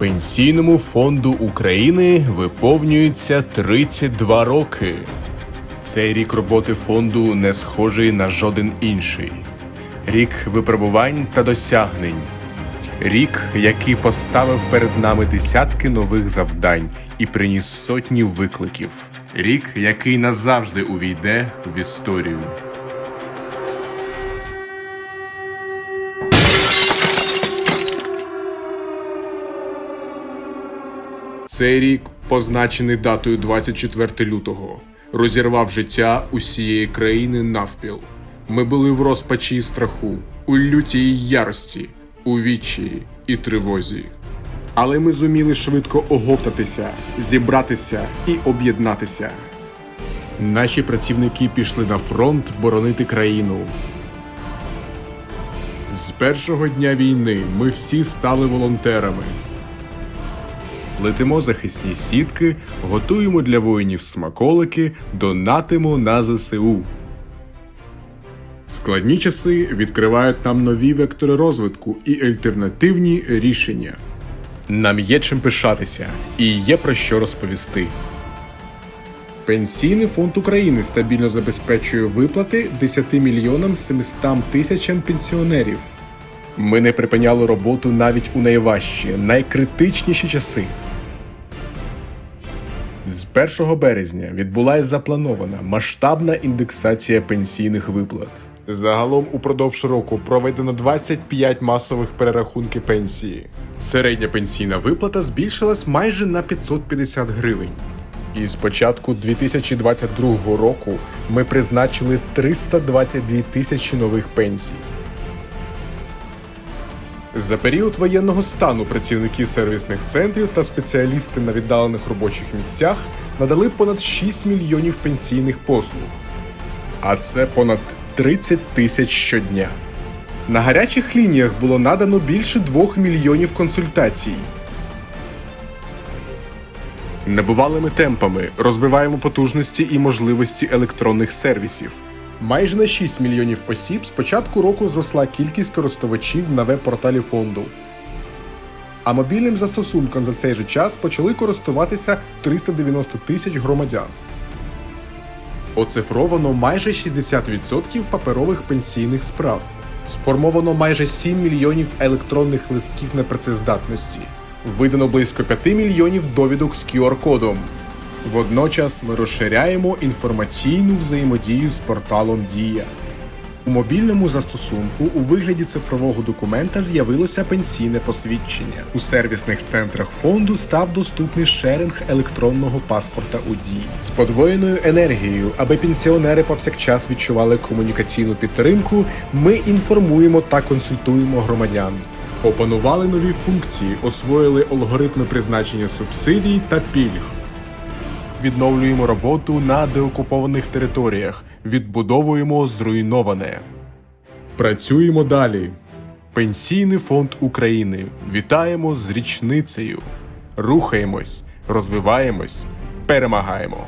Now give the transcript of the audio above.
Пенсійному фонду України виповнюється 32 роки. Цей рік роботи фонду не схожий на жоден інший. Рік випробувань та досягнень. Рік, який поставив перед нами десятки нових завдань і приніс сотні викликів. Рік, який назавжди увійде в історію. Цей рік, позначений датою 24 лютого, розірвав життя усієї країни навпіл. Ми були в розпачі і страху, у лютій ярості, у відчаї і тривозі. Але ми зуміли швидко оговтатися, зібратися і об'єднатися. Наші працівники пішли на фронт боронити країну. З першого дня війни ми всі стали волонтерами. Плетимо захисні сітки, готуємо для воїнів смаколики, донатимо на ЗСУ. Складні часи відкривають нам нові вектори розвитку і альтернативні рішення. Нам є чим пишатися і є про що розповісти. Пенсійний фонд України стабільно забезпечує виплати 10 мільйонам 700 тисячам пенсіонерів. Ми не припиняли роботу навіть у найважчі, найкритичніші часи. З 1 березня відбулася запланована масштабна індексація пенсійних виплат. Загалом упродовж року проведено 25 масових перерахунків пенсії. Середня пенсійна виплата збільшилась майже на 550 гривень. І з початку 2022 року ми призначили 322 тисячі нових пенсій. За період воєнного стану працівники сервісних центрів та спеціалісти на віддалених робочих місцях надали понад 6 мільйонів пенсійних послуг. А це понад 30 тисяч щодня. На гарячих лініях було надано більше 2 мільйонів консультацій. Небувалими темпами розвиваємо потужності і можливості електронних сервісів. Майже на 6 мільйонів осіб з початку року зросла кількість користувачів на веб-порталі фонду. А мобільним застосунком за цей же час почали користуватися 390 тисяч громадян. Оцифровано майже 60% паперових пенсійних справ. Сформовано майже 7 мільйонів електронних листків непрацездатності. Видано близько 5 мільйонів довідок з QR-кодом. Водночас ми розширяємо інформаційну взаємодію з порталом Дія. У мобільному застосунку у вигляді цифрового документа з'явилося пенсійне посвідчення. У сервісних центрах фонду став доступний шеринг електронного паспорта у дії з подвоєною енергією, аби пенсіонери повсякчас відчували комунікаційну підтримку. Ми інформуємо та консультуємо громадян. Опанували нові функції, освоїли алгоритми призначення субсидій та пільг відновлюємо роботу на деокупованих територіях, відбудовуємо зруйноване. Працюємо далі. Пенсійний фонд України. Вітаємо з річницею. Рухаємось, розвиваємось, перемагаємо.